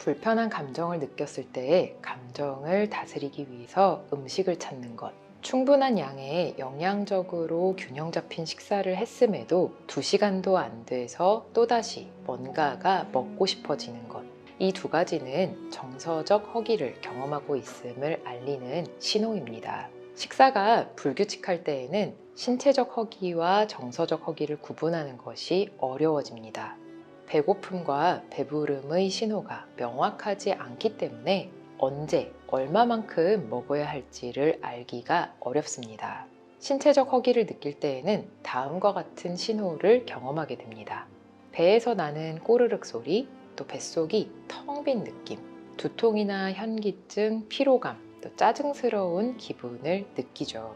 불편한 감정을 느꼈을 때 감정을 다스리기 위해서 음식을 찾는 것. 충분한 양의 영양적으로 균형 잡힌 식사를 했음에도 2시간도 안 돼서 또다시 뭔가가 먹고 싶어지는 것. 이 두 가지는 정서적 허기를 경험하고 있음을 알리는 신호입니다. 식사가 불규칙할 때에는 신체적 허기와 정서적 허기를 구분하는 것이 어려워집니다. 배고픔과 배부름의 신호가 명확하지 않기 때문에 언제, 얼마만큼 먹어야 할지를 알기가 어렵습니다. 신체적 허기를 느낄 때에는 다음과 같은 신호를 경험하게 됩니다. 배에서 나는 꼬르륵 소리, 또 뱃속이 텅 빈 느낌, 두통이나 현기증, 피로감, 또 짜증스러운 기분을 느끼죠.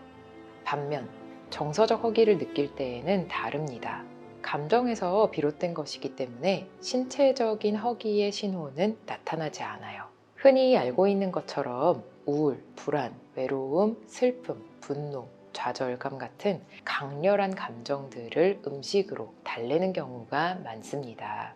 반면 정서적 허기를 느낄 때에는 다릅니다. 감정에서 비롯된 것이기 때문에 신체적인 허기의 신호는 나타나지 않아요. 흔히 알고 있는 것처럼 우울, 불안, 외로움, 슬픔, 분노, 좌절감 같은 강렬한 감정들을 음식으로 달래는 경우가 많습니다.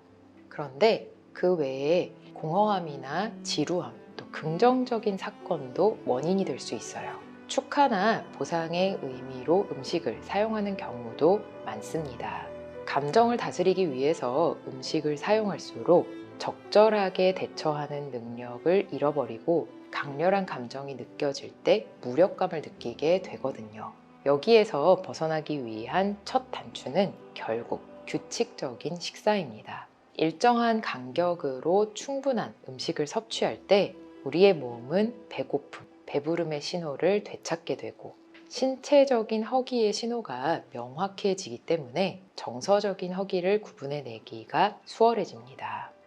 그런데 그 외에 공허함이나 지루함, 또 긍정적인 사건도 원인이 될 수 있어요. 축하나 보상의 의미로 음식을 사용하는 경우도 많습니다. 감정을 다스리기 위해서 음식을 사용할수록 적절하게 대처하는 능력을 잃어버리고 강렬한 감정이 느껴질 때 무력감을 느끼게 되거든요. 여기에서 벗어나기 위한 첫 단추는 결국 규칙적인 식사입니다. 일정한 간격으로 충분한 음식을 섭취할 때 우리의 몸은 배고픔, 배부름의 신호를 되찾게 되고 신체적인 허기의 신호가 명확해지기 때문에 정서적인 허기를 구분해내기가 수월해집니다.